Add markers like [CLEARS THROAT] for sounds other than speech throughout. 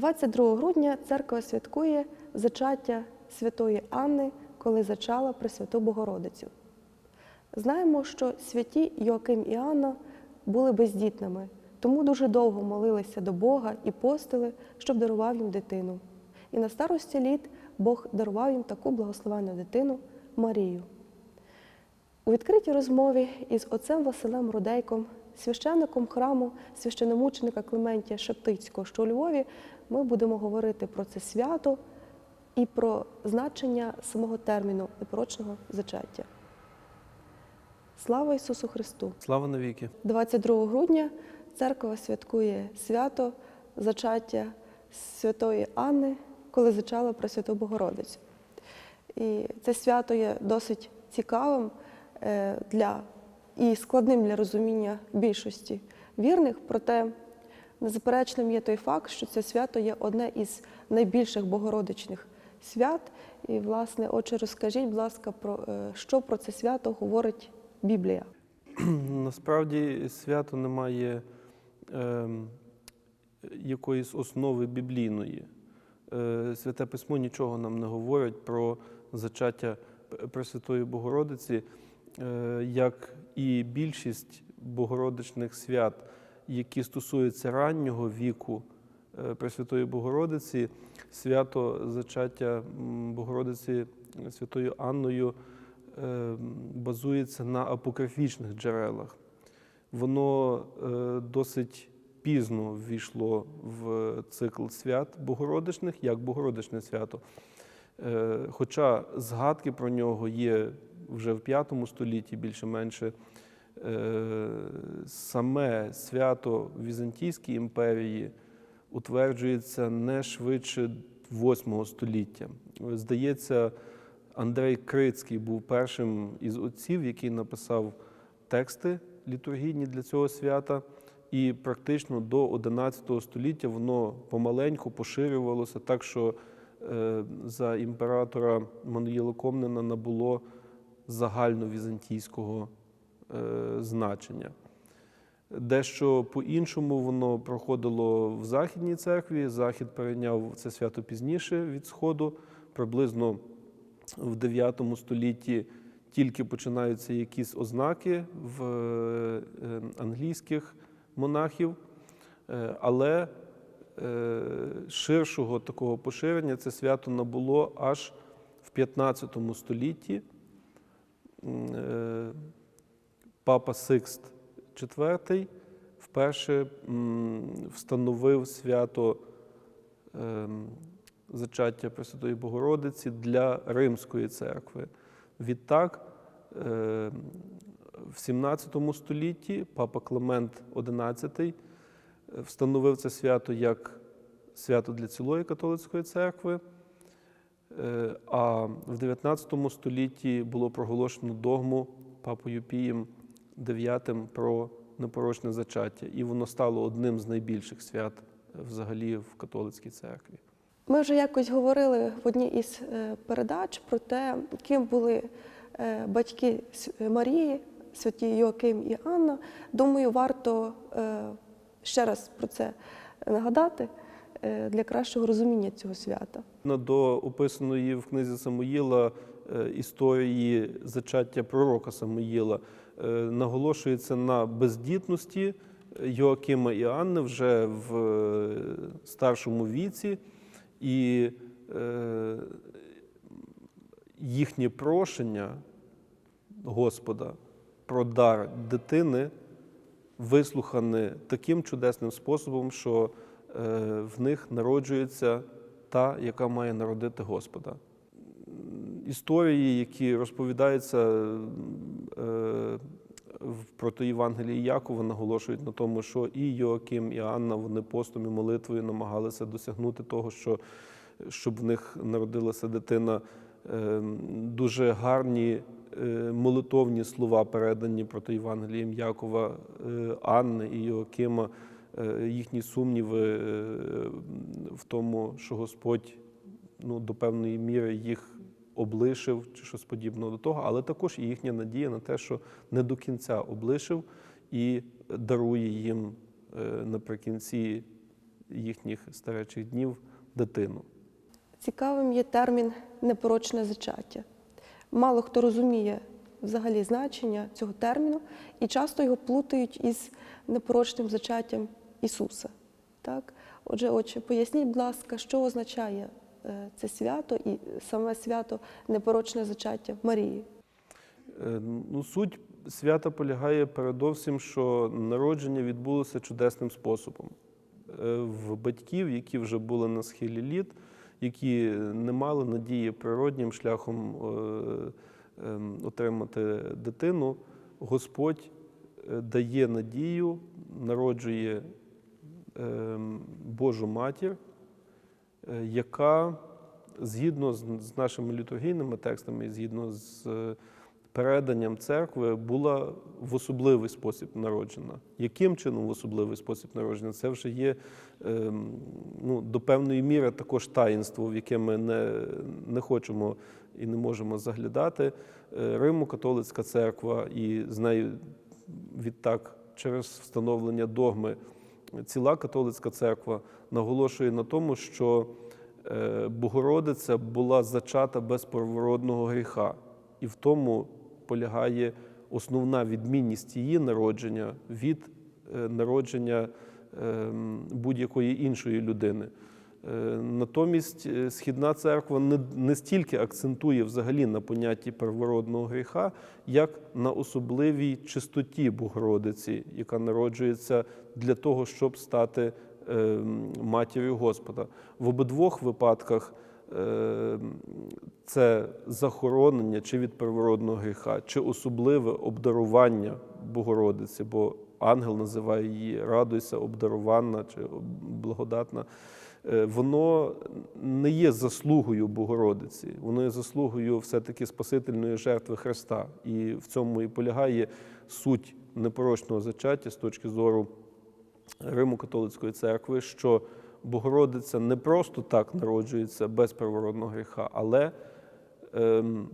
22 грудня церква святкує зачаття святої Анни, коли зачала Пресвяту Богородицю. Знаємо, що святі Йоаким і Анна були бездітними, тому дуже довго молилися до Бога і постили, щоб дарував їм дитину. І на старості літ Бог дарував їм таку благословенну дитину Марію. У відкритій розмові із отцем Василем Рудейком, священником храму священомученика Клементія Шептицького, що у Львові, ми будемо говорити про це свято і про значення самого терміну непорочного зачаття. Слава Ісусу Христу! Слава навіки! 22 грудня церква святкує свято зачаття святої Анни, коли зачала Пресвяту Богородицю. І це свято є досить цікавим е, для і складним для розуміння більшості вірних, проте незаперечним є той факт, що це свято є одне із найбільших богородичних свят. І, власне, отче, розкажіть, будь ласка, про е, що про це свято говорить Біблія. [CLEARS THROAT] Насправді свято не має ем, якоїсь основи біблійної. Е, Святе письмо нічого нам не говорить про зачаття Пресвятої Богородиці, е, як і більшість богородичних свят, які стосуються раннього віку е, Пресвятої Богородиці, свято зачаття Богородиці Святою Анною е, базується на апокрифічних джерелах. Воно е, досить пізно ввійшло в цикл свят Богородичних, як Богородичне свято. Е, Хоча згадки про нього є вже в V столітті більше-менше. Е, Саме свято Візантійській імперії утверджується не швидше VIII століття. Здається, Андрей Крицький був першим із отців, який написав тексти літургійні для цього свята, і практично до XI століття воно помаленьку поширювалося, так що е, за імператора Мануїла Комнена набуло загальновізантійського значення. Дещо по-іншому воно проходило в Західній церкві. Захід перейняв це свято пізніше від Сходу, приблизно в 9 столітті тільки починаються якісь ознаки в е, англійських монахів, Е, але е, ширшого такого поширення це свято набуло аж в 15 столітті. Е, Папа Сикст IV вперше встановив свято ем, зачаття Пресвятої Богородиці для Римської церкви. Відтак, е, в 17 столітті папа Климент XI встановив це свято як свято для цілої католицької церкви. Е, А в 19 столітті було проголошено догму папою Пієм IX про непорочне зачаття, і воно стало одним з найбільших свят е, взагалі в католицькій церкві. Ми вже якось говорили в одній із е, передач про те, ким були е, батьки Марії, святі Йоаким і Анна. Думаю, варто ще раз про це нагадати для кращого розуміння цього свята. До описаної в книзі Самуїла е, історії зачаття пророка Самуїла е, наголошується на бездітності Йоакима і Анни вже в е, старшому віці, і е, їхнє прошення Господа про дар дитини вислухане таким чудесним способом, що е, в них народжується та, яка має народити Господа. Історії, які розповідаються е, в протоєвангелії Якова, наголошують на тому, що і Йоаким, і Анна вони постом і молитвою намагалися досягнути того, що щоб в них народилася дитина. Е, Дуже гарні е, молитовні слова передані протоєвангелієм Якова, е, Анни і Йоакима, їхні сумніви в тому, що Господь ну, до певної міри їх облишив чи щось подібного до того, але також і їхня надія на те, що не до кінця облишив і дарує їм е, наприкінці їхніх старечих днів дитину. Цікавим є термін непорочне зачаття. Мало хто розуміє взагалі значення цього терміну і часто його плутають із непорочним зачаттям Ісуса. Так? Отже, отче, поясніть, будь ласка, що означає це свято і саме свято непорочне зачаття Марії. Е, Ну, суть свята полягає передовсім, що народження відбулося чудесним способом. Е, В батьків, які вже були на схилі літ, які не мали надії природнім шляхом е, ем, отримати дитину, Господь е, дає надію, народжує ем, Божу матір, е, яка згідно з нашими літургійними текстами, згідно з е, переданням церкви, була в особливий спосіб народжена. Яким чином в особливий спосіб народжена? Це вже є ем, ну, до певної міри також таїнство, в яке ми не, не хочемо і не можемо заглядати. Е, Римо-католицька церква і з нею відтак через встановлення догми ціла католицька церква наголошує на тому, що е, Богородиця була зачата без первородного гріха, і в тому полягає основна відмінність її народження від е, народження ем, будь-якої іншої людини. Е, Натомість е, Східна церква не, не стільки акцентує взагалі на понятті первородного гріха, як на особливій чистоті Богородиці, яка народжується для того, щоб стати е, матір'ю Господа. В обидвох випадках е, це захоронення чи від первородного гріха, чи особливе обдарування Богородиці, бо ангел називає її радуйся, обдарувана чи благодатна. Е, Воно не є заслугою Богородиці, воно є заслугою все-таки Спасительної жертви Христа. І в цьому і полягає суть непорочного зачаття з точки зору Римо-католицької церкви, що Богородиця не просто так народжується без первородного гріха, але ем,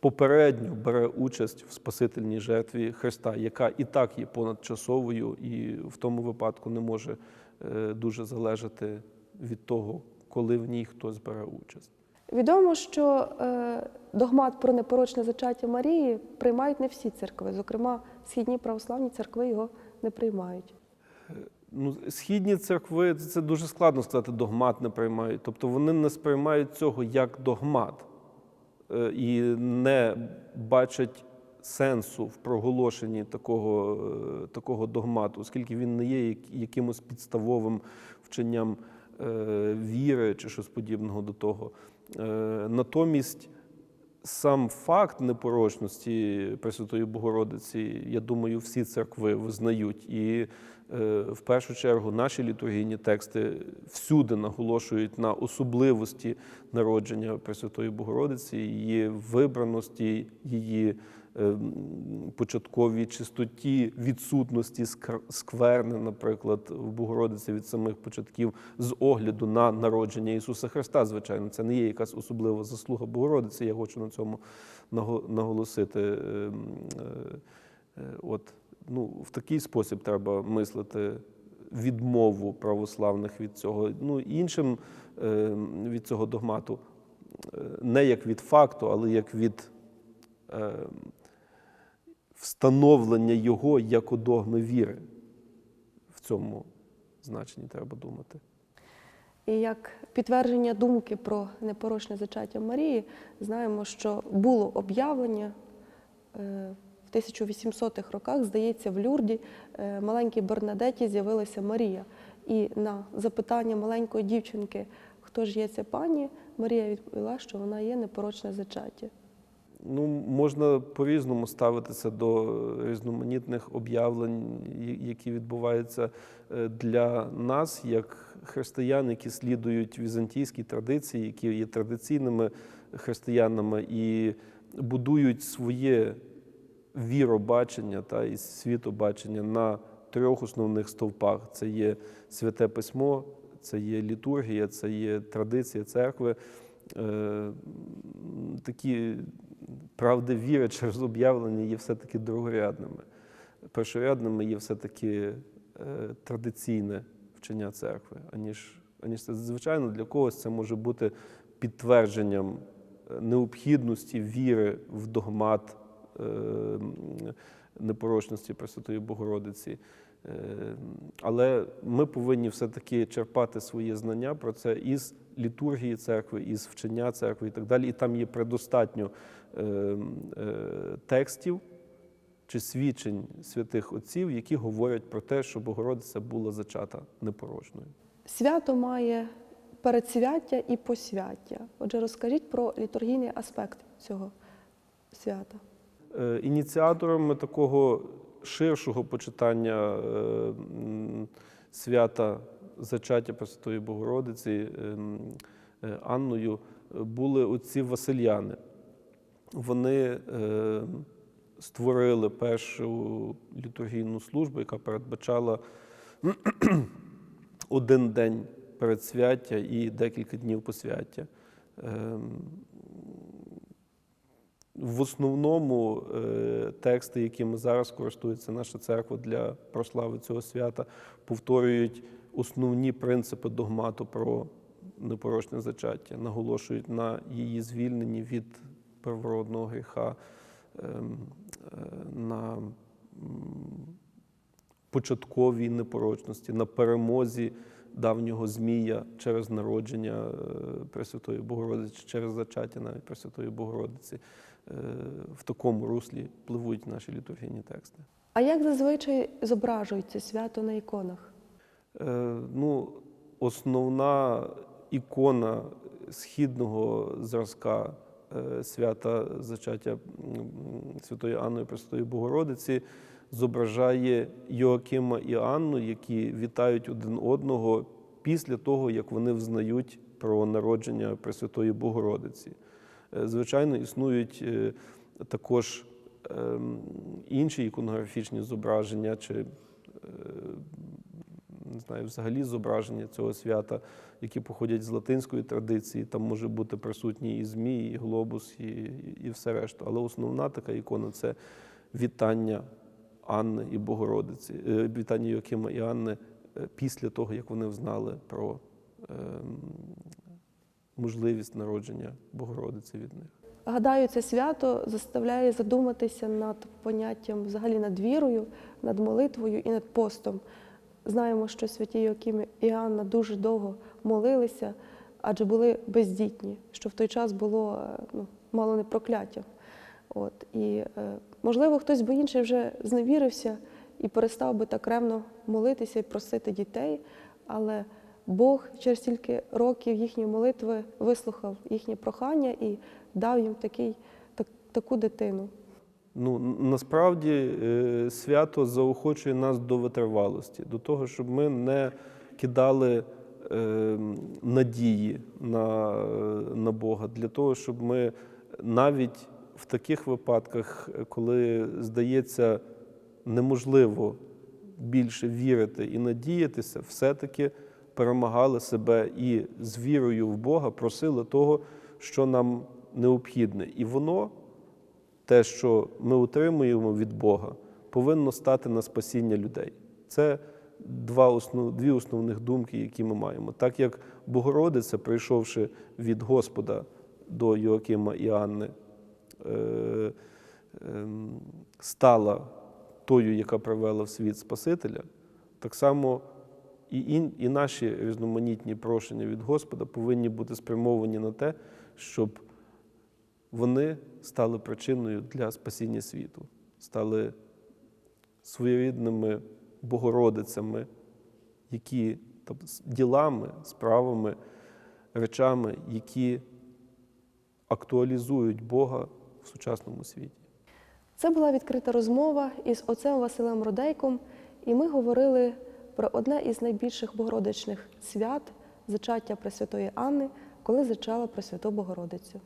попередньо бере участь в спасительній жертві Христа, яка і так є понадчасовою, і в тому випадку не може дуже залежати від того, коли в ній хтось бере участь. Відомо, що е, догмат про непорочне зачаття Марії приймають не всі церкви. Зокрема, східні православні церкви його не приймають. Ну, східні церкви це дуже складно сказати, догмат не приймають. Тобто вони не сприймають цього як догмат е, і не бачать сенсу в проголошенні такого, е, такого догмату, оскільки він не є якимось підставовим вченням е, віри чи щось подібного до того. Е, Натомість сам факт непорочності Пресвятої Богородиці, я думаю, всі церкви визнають. І в першу чергу наші літургійні тексти всюди наголошують на особливості народження Пресвятої Богородиці, її вибраності, її початковій чистоті, відсутності скверни, наприклад, в Богородиці від самих початків з огляду на народження Ісуса Христа. Звичайно, це не є якась особлива заслуга Богородиці. Я хочу на цьому наголосити. Е, е, е, От, ну, в такий спосіб треба мислити відмову православних від цього. Ну, іншим е, від цього догмату, е, не як від факту, але як від е, встановлення його як догми віри. В цьому значенні треба думати. І як підтвердження думки про непорочне зачаття Марії, знаємо, що було об'явлення е, в 1800-х роках, здається, в Люрді е, маленькій Бернадеті з'явилася Марія. І на запитання маленької дівчинки, хто ж є ця пані, Марія відповіла, що вона є непорочне зачаття. Ну, можна по-різному ставитися до різноманітних об'явлень, які відбуваються е, для нас, як християн, які слідують візантійській традиції, які є традиційними християнами і будують своє віробачення та і світобачення на трьох основних стовпах: це є святе письмо, це є літургія, це є традиція церкви. Е, Такі правди віри через об'явлення є все-таки другорядними. Першорядними є все-таки е, традиційне вчення церкви, аніж, аніж це. Звичайно, для когось це може бути підтвердженням е, необхідності віри в догмат е, непорочності Пресвятої Богородиці. Е, Але ми повинні все-таки черпати свої знання про це із літургії церкви, із вчення церкви і так далі. І там є предостатньо е, е, текстів чи свідчень святих отців, які говорять про те, що Богородиця була зачата непорочною. Свято має передсвяття і посвяття. Отже, розкажіть про літургійний аспект цього свята. Ініціаторами такого ширшого почитання е, свята зачаття Пресвятої Богородиці е, е, Анною були отці Васильяни. Вони створили першу літургійну службу, яка передбачала [CLEARS THROAT] один день передсвяття і декілька днів посвяття. В основному е, тексти, якими зараз користується наша церква для прослави цього свята, повторюють основні принципи догмату про непорочне зачаття, наголошують на її звільненні від первородного гріха, ем, е, на початковій непорочності, на перемозі давнього Змія через народження е, Пресвятої Богородиці, через зачаття навіть Пресвятої Богородиці. Е, В такому руслі пливуть наші літургійні тексти. А як зазвичай зображується свято на іконах? Е, Ну, основна ікона східного зразка е, свята зачаття Святої Анної Пресвятої Богородиці зображає Йоакима і Анну, які вітають один одного після того, як вони взнають про народження Пресвятої Богородиці. Е, Звичайно, існують е, також ем, інші іконографічні зображення чи е, не знаю, взагалі зображення цього свята, які походять з латинської традиції. Там може бути присутній і змій, і глобус, і, і все решта. Але основна така ікона це вітання Анни і Богородиці, вітання Йоакима і Анни після того, як вони взнали про ем, можливість народження Богородиці від них. Гадаю, це свято заставляє задуматися над поняттям, взагалі над вірою, над молитвою і над постом. Знаємо, що святі Йоаким і Анна дуже довго молилися, адже були бездітні, що в той час було е, ну, мало не прокляття. От, і, е, можливо, хтось би інший вже зневірився і перестав би так ревно молитися і просити дітей, але Бог через стільки років їхньої молитви вислухав їхнє прохання і дав їм такий, так, таку дитину. Ну, насправді е, свято заохочує нас до витривалості, до того, щоб ми не кидали е, надії на, на Бога, для того, щоб ми навіть в таких випадках, е, коли здається неможливо більше вірити і надіятися, все-таки перемагали себе і з вірою в Бога просили того, що нам необхідне. І воно те, що ми отримуємо від Бога, повинно стати на спасіння людей. Це два основ, дві основних думки, які ми маємо. Так як Богородиця, прийшовши від Господа до Йоакима і Анни, е, ем, стала тою, яка привела в світ Спасителя, так само і, ін- і наші різноманітні прошення від Господа повинні бути спрямовані на те, щоб вони стали причиною для спасіння світу, стали своєрідними Богородицями, які тобто, ділами, справами, речами, які актуалізують Бога в сучасному світі. Це була відкрита розмова із отцем Василем Родейком, і ми говорили про одне із найбільших богородичних свят зачаття Пресвятої Анни, коли зачала Пресвяту Богородицю.